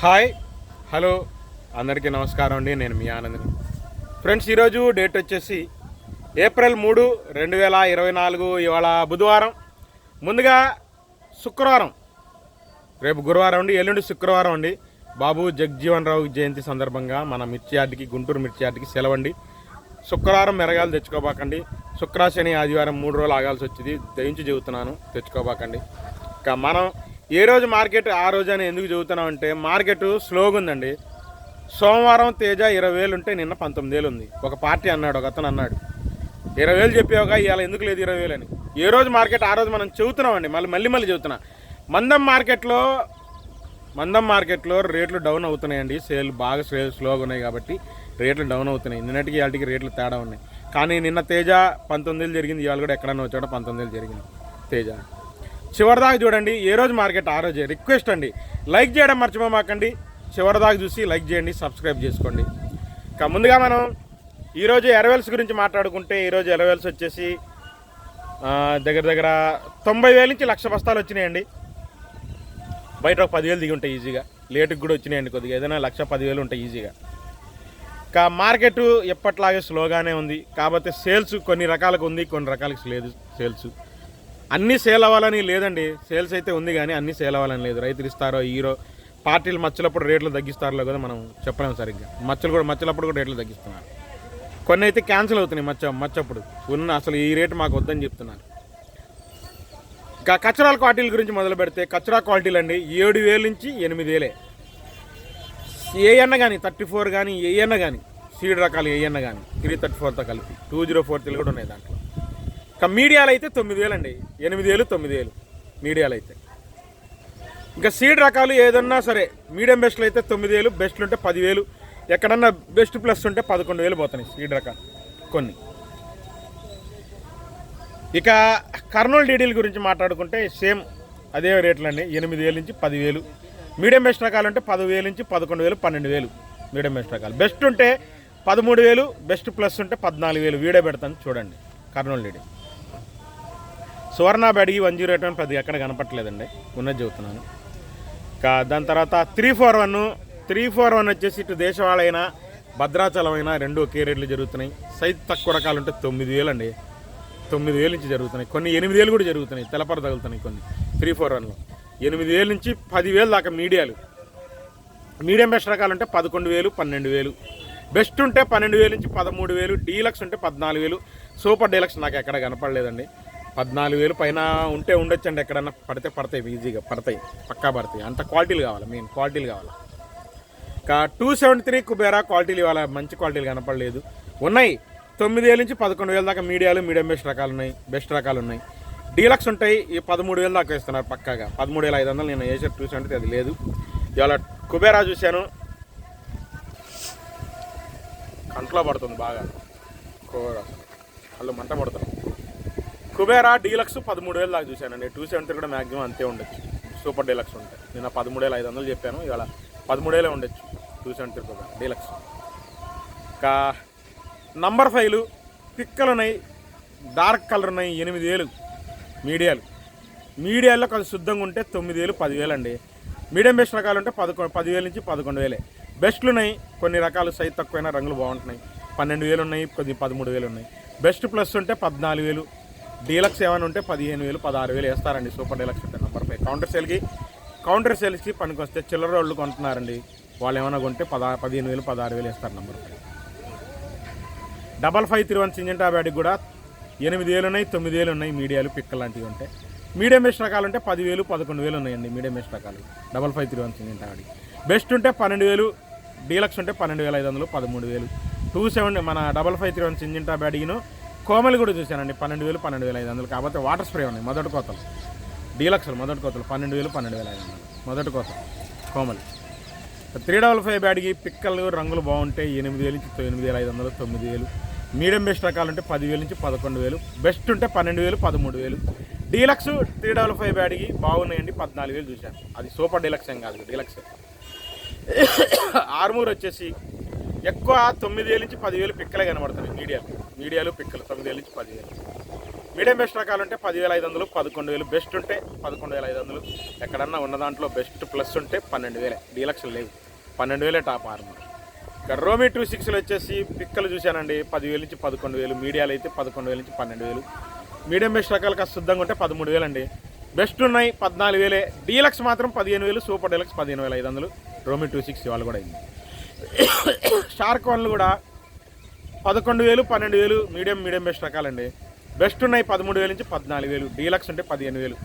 Hi hello అందరికీ నమస్కారం అండి నేను మీ ఆనందని ఫ్రెండ్స్ ఈరోజు డేట్ వచ్చేసి ఏప్రిల్ మూడు రెండు వేల ఇరవై నాలుగు ఇవాళ బుధవారం. ముందుగా శుక్రవారం. రేపు గురువారం అండి ఎల్లుండి శుక్రవారం అండి. బాబు జగ్జీవన్ రావు జయంతి సందర్భంగా మన మిర్చి యార్డ్కి గుంటూరు మిర్చి యార్డ్కి సెలవండి. శుక్రవారం మెరగాలు తెచ్చుకోబాకండి. శుక్ర శని ఆదివారం మూడు రోజులు ఆగాల్సి వచ్చింది. దయించి చెబుతున్నాను తెచ్చుకోబాకండి. ఇంకా మనం ఏ రోజు మార్కెట్ ఆ రోజు అని ఎందుకు చదువుతున్నాం అంటే మార్కెట్ స్లోగా ఉందండి సోమవారం తేజ ఇరవై వేలు ఉంటే నిన్న పంతొమ్మిది వేలు ఉంది. ఒక పార్టీ అన్నాడు ఒక అతను అన్నాడు. ఇరవై వేలు చెప్పావుగా ఇవాళ ఎందుకు లేదు ఇరవై వేలు అని. ఏ రోజు మార్కెట్ ఆ రోజు మనం చెబుతున్నామండి మళ్ళీ మళ్ళీ మళ్ళీ చెబుతున్నా. మందం మార్కెట్లో మందం మార్కెట్లో రేట్లు డౌన్ అవుతున్నాయండి. సేల్ బాగా సేల్ స్లోగా ఉన్నాయి కాబట్టి రేట్లు డౌన్ అవుతున్నాయి. నిన్నటికి ఇవాళకి రేట్లు తేడా ఉన్నాయి. కానీ నిన్న తేజ పంతొమ్మిది వేలు జరిగింది. ఇవాళ కూడా ఎక్కడన్నా వచ్చాడో పంతొమ్మిది వేలు జరిగింది. తేజ. చివరిదాకా చూడండి. ఏ రోజు మార్కెట్ ఆ రోజే. రిక్వెస్ట్ అండి. లైక్ చేయడం మర్చిపోమాకండి. చివరిదాకా చూసి లైక్ చేయండి సబ్స్క్రైబ్ చేసుకోండి. ఇక ముందుగా మనం ఈరోజు ఎరవెల్స్ గురించి మాట్లాడుకుంటే ఈరోజు ఎరవెల్స్ వచ్చేసి దగ్గర దగ్గర తొంభై వేల నుంచి లక్ష బస్తాలు వచ్చినాయండి. బయట ఒక పదివేలు దిగి ఉంటాయి ఈజీగా. లేటుకి కూడా వచ్చినాయండి కొద్దిగా. ఏదైనా లక్ష పదివేలు ఉంటాయి ఈజీగా. ఇంకా మార్కెట్ ఎప్పట్లాగే స్లోగానే ఉంది. కాకపోతే సేల్స్ కొన్ని రకాలకు ఉంది కొన్ని రకాలకు లేదు సేల్స్. అన్నీ సేల్ అవ్వాలని లేదండి. సేల్స్ అయితే ఉంది కానీ అన్నీ సేల్ అవ్వాలని లేదు. రైతులు ఇస్తారో హీరో పార్టీలు మచ్చలప్పుడు రేట్లు తగ్గిస్తారో కదా మనం చెప్పలేము సరిగ్గా. మచ్చలు కూడా మచ్చలప్పుడు కూడా రేట్లు తగ్గిస్తున్నారు. కొన్ని అయితే క్యాన్సిల్ అవుతున్నాయి మచ్చ మచ్చప్పుడు. ఉన్న అసలు ఈ రేటు మాకు వద్దని చెప్తున్నారు. ఇంకా కచరాల క్వాలిటీల గురించి మొదలు పెడితే కచరా క్వాలిటీలు అండి ఏడు వేల నుంచి ఎనిమిది వేలే. ఏ ఎన్న కానీ థర్టీ ఫోర్ కానీ ఏ ఎన్న కానీ సీడ్ రకాలు ఏ ఎన్న కానీ త్రీ థర్టీ ఫోర్తో కలిపి టూ జీరో ఫోర్ తెలుగు కూడా ఉన్నాయి దాంట్లో. మీడియాలు అయితే తొమ్మిది వేలు అండి ఎనిమిది వేలు తొమ్మిది వేలు మీడియాలు అయితే ఇంకా సీడ్ రకాలు ఏదన్నా సరే మీడియం బెస్ట్లు అయితే తొమ్మిది వేలు బెస్ట్లు ఉంటే పదివేలు ఎక్కడన్నా బెస్ట్ ప్లస్ ఉంటే పదకొండు వేలు పోతున్నాయి సీడ్ రకాలు కొన్ని. ఇక కర్నూలు డీడీల గురించి మాట్లాడుకుంటే సేమ్ అదే రేట్లు అండి ఎనిమిది వేలు నుంచి పదివేలు. మీడియం బెస్ట్ రకాలు ఉంటే పదివేలు నుంచి పదకొండు వేలు పన్నెండు వేలు మీడియం బెస్ట్ రకాలు. బెస్ట్ ఉంటే పదమూడు వేలు బెస్ట్ ప్లస్ ఉంటే పద్నాలుగు వేలు వీడియో పెడతాను చూడండి. కర్నూలు డీడీ. సువర్ణ Byadgi one zero eight one పెద్దగా ఎక్కడ కనపట్లేదండి ఉన్నది చెబుతున్నాను. ఇంకా దాని తర్వాత three four one three four one వచ్చేసి ఇటు దేశవాళైనా భద్రాచలం అయినా రెండు ఒకే రేట్లు జరుగుతున్నాయి. సైజ్ తక్కువ రకాలు ఉంటే తొమ్మిది వేలు అండి తొమ్మిది వేలు నుంచి జరుగుతున్నాయి. కొన్ని ఎనిమిది వేలు కూడా జరుగుతున్నాయి. తెలపర తగులుతున్నాయి కొన్ని. త్రీ ఫోర్ వన్లో ఎనిమిది వేలు నుంచి పదివేలు దాకా మీడియాలు. మీడియం బెస్ట్ రకాలు ఉంటే పదకొండు వేలు పన్నెండు వేలు. బెస్ట్ ఉంటే పన్నెండు వేలు నుంచి పదమూడు వేలు డీలక్స్ ఉంటే పద్నాలుగు వేలు. సూపర్ డీలక్స్ నాకు ఎక్కడ కనపడలేదండి. పద్నాలుగు వేలు పైన ఉంటే ఉండొచ్చండి ఎక్కడన్నా. పడితే పడతాయి ఈజీగా పడతాయి పక్కా పడతాయి. అంత క్వాలిటీలు కావాలి మెయిన్ క్వాలిటీలు కావాలి. ఇంకా టూ సెవెంటీ త్రీ కుబేరా క్వాలిటీలు ఇవాళ మంచి క్వాలిటీలు కనపడలేదు. ఉన్నాయి. తొమ్మిది వేల నుంచి పదకొండు వేల దాకా మీడియాలు మీడియం బెస్ట్ రకాలు ఉన్నాయి బెస్ట్ రకాలు ఉన్నాయి. డీలక్స్ ఉంటాయి ఈ పదమూడు వేలు దాకా ఇస్తున్నారు పక్కాగా. పదమూడు వేల ఐదు వందలు నేను వేసే టూ సెవెంటీ అది లేదు. ఇవాళ కుబేరా చూశాను. కంట్లో పడుతుంది బాగా. కుబేరా వాళ్ళు మంట పడుతుంది కుబేరా డీలక్స్ పదమూడు వేలు దాకా చూశానండి. టూ సెవెంటీ కూడా మ్యాక్సిమం అంతే ఉండొచ్చు. సూపర్ డీలక్స్ ఉంటాయి. నేను పదమూడు వేల ఐదు వందలు చెప్పాను. ఇవాళ పదమూడు వేలే ఉండొచ్చు. Two seventy Kubera deluxe. ఇంకా నంబర్ ఫైవ్లు పిక్కలు ఉన్నాయి డార్క్ కలర్ ఉన్నాయి ఎనిమిది వేలు. మీడియాలు. మీడియాలో కొంచెం శుద్ధంగా ఉంటే తొమ్మిది వేలు పదివేలు అండి. మీడియం బెస్ట్ రకాలు ఉంటే పదకొండు పదివేల నుంచి పదకొండు వేలే. బెస్ట్లు ఉన్నాయి కొన్ని రకాలు సైజ్ తక్కువైన రంగులు బాగుంటున్నాయి. పన్నెండు వేలు ఉన్నాయి కొద్ది పదమూడు వేలు ఉన్నాయి బెస్ట్ ప్లస్ ఉంటే పద్నాలుగు వేలు డీలక్స్ ఏమైనా ఉంటే పదిహేను వేలు పదహారు వేలు వేస్తారండి. సూపర్ డీలక్స్ ఉంటే నెంబర్ ఫైవ్ కౌంటర్ సేల్కి కౌంటర్ సేల్స్కి పనికి వస్తే చిల్లర వాళ్ళు కొంటున్నారండి. వాళ్ళు ఏమైనా కొంటే పదా పదిహేను వేలు పదహారు వేలు వేస్తారు number five double five three one Syngenta బ్యాడ్కి కూడా ఎనిమిది వేలు ఉన్నాయి తొమ్మిది వేలు ఉన్నాయి మీడియాలు పిక్కలు లాంటివి ఉంటాయి మీడియం బెస్ట్ రకాలు ఉంటే పదివేలు పదకొండు వేలు ఉన్నాయండి మీడియం బెస్ట్ రకాలు. Double five three one Syngenta బ్యాడ్కి best ఉంటే పన్నెండు వేలు డీలక్స్ ఉంటే పన్నెండు వేల ఐదు వందలు పదమూడు వేలు. టూ సెవెన్ మన double five three one Syngenta బ్యాడ్గిను కోమలు కూడా చూశానండి పన్నెండు వేలు పన్నెండు వేల ఐదు వందలు. కాకపోతే వాటర్ స్ప్రే ఉన్నాయి మొదటి కోతలు. డీలక్స్లు మొదటి కోతలు పన్నెండు వేలు పన్నెండు వేల ఐదు వందలు. మొదటి కోత కోమలు. త్రీ డబల్ ఫైవ్ బ్యాడ్కి పిక్కలు రంగులు బాగుంటాయి ఎనిమిది వేలు నుంచి ఎనిమిది వేల ఐదు వందలు తొమ్మిది వేలు. మీడియం బెస్ట్ రకాలు ఉంటే పదివేలు నుంచి పదకొండు వేలు. బెస్ట్ ఉంటే పన్నెండు వేలు పదమూడు వేలు. డీలక్స్ త్రీ డబల్ ఫైవ్ బ్యాడ్కి బాగున్నాయండి పద్నాలుగు వేలు చూశాను. అది సూపర్ డీలక్స్ ఏం కాదు డీలక్స్. ఆర్మూర్ వచ్చేసి ఎక్కువ తొమ్మిది వేలు నుంచి పదివేలు పిక్కలే కనబడుతున్నాయి మీడియాలు. మీడియాలు పిక్కలు తొమ్మిది వేలు నుంచి పదివేలు. మీడియం బెస్ట్ రకాలు ఉంటే పదివేల ఐదు వందలు పదకొండు వేలు బెస్ట్ ఉంటే పదకొండు వేల ఐదు వందలు. ఎక్కడన్నా ఉన్న దాంట్లో బెస్ట్ ప్లస్ ఉంటే పన్నెండు వేలే. డీలక్స్ లేవు. పన్నెండు వేలే టాప్ ఆర్మర్ ఇక్కడ రోమి టూ సిక్స్లు వచ్చేసి పిక్కలు చూశానండి. పదివేలు నుంచి పదకొండు వేలు మీడియాలు అయితే పదకొండు వేల నుంచి పన్నెండు వేలు. మీడియం బెస్ట్ రకాలు కాస్త శుద్ధంగా ఉంటే పదమూడు వేలండి. బెస్ట్ ఉన్నాయి పద్నాలుగు వేలే. డీలక్స్ మాత్రం పదిహేను వేలు సూపర్ డీలక్స్ పదిహేను వేల ఐదు వందలు. రోమి టూ సిక్స్ వాళ్ళు కూడా అయింది. షార్క్ వన్లు కూడా పదకొండు వేలు పన్నెండు వేలు మీడియం మీడియం బెస్ట్ రకాలండి. బెస్ట్ ఉన్నాయి పదమూడు వేలు నుంచి పద్నాలుగు వేలు. డీలక్స్ ఉంటే పదిహేను వేలు.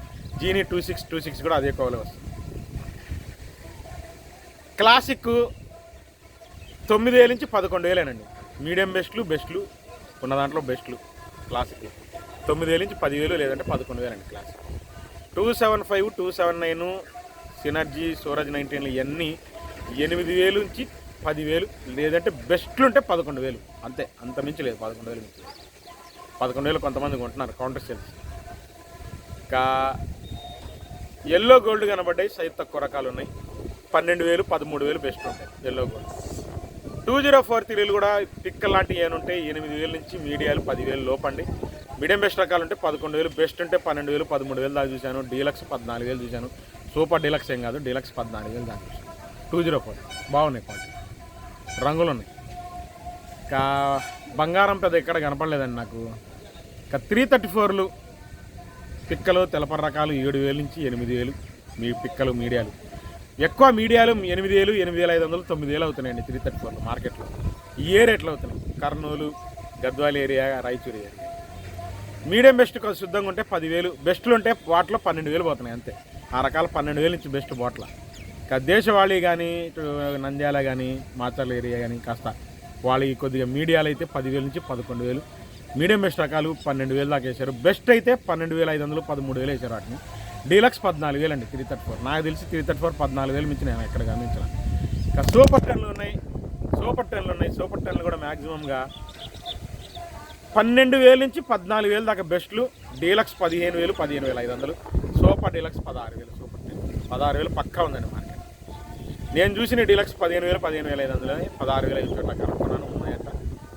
జీనీ టూ సిక్స్ టూ సిక్స్ కూడా అదే కోవలో వస్తుంది. క్లాసిక్ తొమ్మిది వేల నుంచి పదకొండు వేలేనండి. మీడియం బెస్ట్లు బెస్ట్లు ఉన్న దాంట్లో బెస్ట్లు క్లాసిక్ తొమ్మిది వేల నుంచి పదివేలు లేదంటే పదకొండు వేలండి classic. Two seven five two seven nine synergy Suraj నైన్టీన్లు ఇవన్నీ ఎనిమిది వేలు నుంచి పదివేలు లేదంటే బెస్ట్లు ఉంటే పదకొండు వేలు అంతే అంత మించి లేదు పదకొండు వేలు మించి. పదకొండు వేలు కొంతమంది కొంటున్నారు కౌంటర్ సేల్స్ ఇంకా ఎల్లో గోల్డ్ కనబడ్డాయి సైజ్ తక్కువ రకాలు ఉన్నాయి. పన్నెండు వేలు పదమూడు వేలు బెస్ట్ ఉంటాయి yellow gold two zero four త్రీలు కూడా పిక్కల్ లాంటివి ఏనుంటాయి ఎనిమిది వేల నుంచి మీడియాలు పదివేలు లోపండి. మీడియం బెస్ట్ రకాలు ఉంటే పదకొండు వేలు బెస్ట్ ఉంటే పన్నెండు వేలు పదమూడు వేలు దాకా చూశాను. డీలక్స్ పద్నాలుగు వేలు చూశాను. సూపర్ డీలక్స్ ఏం కాదు డీలక్స్ పద్నాలుగు వేలు దాకా చూశాను. టూ జీరో ఫోర్ బాగున్నాయి క్వాలిటీ రంగులు ఉన్నాయి ఇంకా బంగారం పెద్ద ఎక్కడ కనపడలేదండి నాకు. ఇంకా త్రీ థర్టీ ఫోర్లు పిక్కలు తెలపర రకాలు ఏడు వేలు నుంచి ఎనిమిది వేలు మీ పిక్కలు మీడియాలు. ఎక్కువ మీడియాలు ఎనిమిది వేలు ఎనిమిది వేల ఐదు వందలు తొమ్మిది వేలు అవుతున్నాయండి త్రీ థర్టీ ఫోర్లు మార్కెట్లో. ఏ రేట్లు అవుతున్నాయి? Kurnool Gadwal area Raichur area. Medium best కొంచెం శుద్ధంగా ఉంటే పదివేలు. బెస్ట్లు ఉంటే వాటిలో పన్నెండు వేలు పోతున్నాయి అంతే. ఆ రకాల పన్నెండు వేలు నుంచి బెస్ట్ బాట్ల. దేశవాళీ కానీ ఇటు నంద్యాల కానీ మాచర్ల ఏరియా కానీ కాస్త వాళ్ళకి కొద్దిగా మీడియాలు అయితే పదివేలు నుంచి పదకొండు వేలు మీడియం బెస్ట్ రకాలు పన్నెండు వేలు దాకా వేశారు. బెస్ట్ అయితే పన్నెండు వేల ఐదు వందలు పదమూడు వేలు వేశారు వాటిని. డీలక్స్ పద్నాలుగు వేలు అండి త్రీ థర్టీ ఫోర్. నాకు తెలిసి త్రీ థర్టీ ఫోర్ పద్నాలుగు వేలు మించి నేను ఎక్కడ గమనించిన ఇంకా సూపర్ టెన్లు ఉన్నాయి సూపర్ టెన్లు ఉన్నాయి సూపర్ టెన్లు కూడా మ్యాక్సిమంగా పన్నెండు వేల నుంచి పద్నాలుగు వేలు దాకా బెస్ట్లు. డీలక్స్ పదిహేను వేలు పదిహేను వేల ఐదు వందలు. సూపర్ డీలక్స్ పదహారు వేలు సూపర్ టెన్. పదహారు వేలు పక్కా ఉందండి మార్కెట్ నేను చూసిన డీలక్స్ పదిహేను వేలు పదిహేను వేల ఐదు వందలు పదహారు వేల ఐదు చోట్ల కనుక్కున్నాను ఉన్నాయట.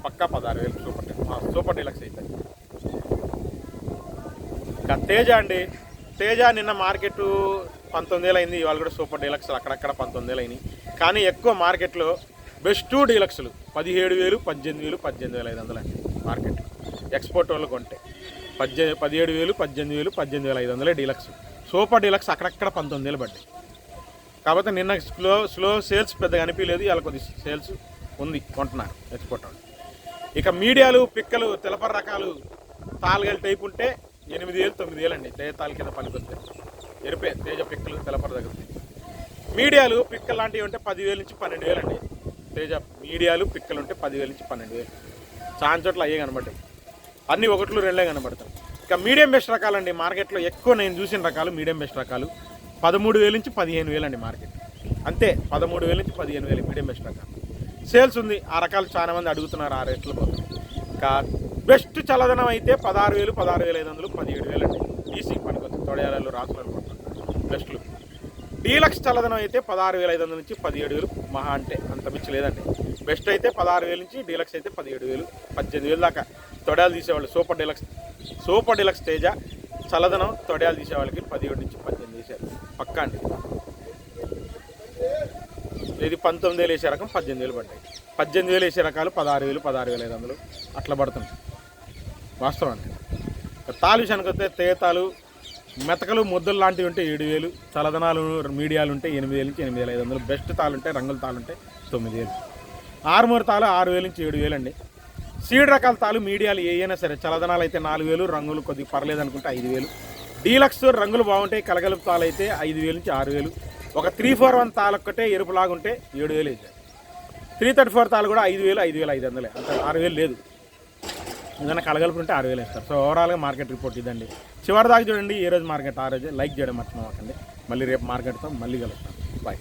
పక్కా పదహారు వేలు సూపర్ సూపర్ డీలక్స్ అయితే. ఇంకా తేజ అండి. తేజ నిన్న మార్కెట్ పంతొమ్మిది వేలు అయింది ఇవాళ కూడా సూపర్ డీలక్స్ అక్కడక్కడ పంతొమ్మిది వేలు అయినాయి. కానీ ఎక్కువ మార్కెట్లో బెస్ట్ డీలక్స్లు పదిహేడు వేలు పద్దెనిమిది వేలు పద్దెనిమిది వేల ఐదు వందలు అండి మార్కెట్. ఎక్స్పోర్ట్ వాళ్ళు కొంటే పద్దె పదిహేడు వేలు పద్దెనిమిది వేలు పద్దెనిమిది వేల ఐదు వందలే డీలక్స్. సూపర్ డీలక్స్ అక్కడక్కడ పంతొమ్మిది వేలు పడ్డాయి. కాకపోతే నిన్న స్లో స్లో సేల్స్ పెద్దగా అనిపించలేదు. ఇవాళ కొద్ది సేల్స్ ఉంది కొంటున్నారు ఎక్స్పోర్ట్ ఇక మీడియాలు పిక్కలు తెలపర రకాలు తాలుగల టైప్ ఉంటే ఎనిమిది వేలు తొమ్మిది వేలు అండి. తేజ తాలు కింద పనికొస్తే. ఎరిపే తేజ పిక్కలు తెలపర తగ్గుతాయి మీడియాలు పిక్కలు లాంటివి ఉంటే పదివేలు నుంచి పన్నెండు వేలు అండి. తేజ మీడియాలు పిక్కలు ఉంటే పదివేలు నుంచి పన్నెండు వేలు. చాలా చోట్ల అయ్యే కనబడ్డాయి అన్ని ఒకట్లు రెండే కనబడతాయి. ఇక మీడియం బెస్ట్ రకాలండి. మార్కెట్లో ఎక్కువ నేను చూసిన రకాలు మీడియం బెస్ట్ రకాలు. పదమూడు వేలు నుంచి పదిహేను వేలు అండి మార్కెట్. అంతే పదమూడు వేలు నుంచి పదిహేను వేలు మీడియం బెస్ట్ రకం. సేల్స్ ఉంది ఆ రకాలు చాలా మంది అడుగుతున్నారు ఆ రేట్ల కోసం. ఇంకా బెస్ట్ చల్లదనం అయితే పదహారు వేలు పదహారు వేల ఐదు వందలు పదిహేడు వేలు అండి. ఈసీ పనికొస్తుంది తొడయాలలో రాసులు బెస్ట్లు డీలక్స్ చల్లదనం అయితే పదహారు వేల ఐదు వందల నుంచి పదిహేడు వేలు. మహా అంటే అంత మించి లేదండి. బెస్ట్ అయితే పదహారు వేలు నుంచి డీలక్స్ అయితే పదిహేడు వేలు పద్దెనిమిది వేలు దాకా. తొడయాలు తీసేవాళ్ళు super deluxe super deluxe Teja. చల్లదనం తొడయాలు తీసేవాళ్ళకి పదిహేడు నుంచి పది పక్కా అండి ఇది పంతొమ్మిది వేలు వేసే రకం పద్దెనిమిది వేలు పడ్డాయి. పద్దెనిమిది వేలు వేసే రకాలు పదహారు వేలు పదహారు వేల ఐదు వందలు. అట్లా పడుతుంది. వాస్తవం అండి తాలు విషయానికి వస్తే తేతాలు మెతకలు ముద్దలు లాంటివి ఉంటే ఏడు వేలు చలదనాలు మీడియాలు ఉంటే ఎనిమిది వేలు నుంచి ఎనిమిది వేల ఐదు వందలు బెస్ట్ తాలు ఉంటే రంగుల తాలు ఉంటే తొమ్మిది వేలు. ఆరుమూరు తాలు ఆరు వేలు నుంచి ఏడు వేలు అండి సీడ్ రకాల తాలు మీడియాలు ఏ అయినా సరే చలదనాలు అయితే నాలుగు వేలు రంగులు కొద్దిగా పర్లేదు అనుకుంటే ఐదు వేలు. డీలక్స్ రంగులు బాగుంటాయి కలగలుపు తాలు అయితే ఐదు వేలు నుంచి ఆరు వేలు. ఒక త్రీ ఫోర్ వన్ తాలు ఒక్కటే ఎరుపులాగుంటే ఏడు వేలు అయితే. త్రీ థర్టీ ఫోర్ తాలు కూడా ఐదు వేలు ఐదు వేలు ఐదు వందలే. అంత ఆరు వేలు లేదు. ఏదైనా కలగలుపు ఉంటే ఆరు వేలు ఇస్తారు సో ఓవరాల్గా మార్కెట్ రిపోర్ట్ ఇదండి. చివరి దాకా చూడండి ఏ రోజు మార్కెట్ ఆ రోజు లైక్ చేయడం మర్చిపోకండి. మళ్ళీ రేపు మార్కెట్తో మళ్ళీ కలుస్తాం బాయ్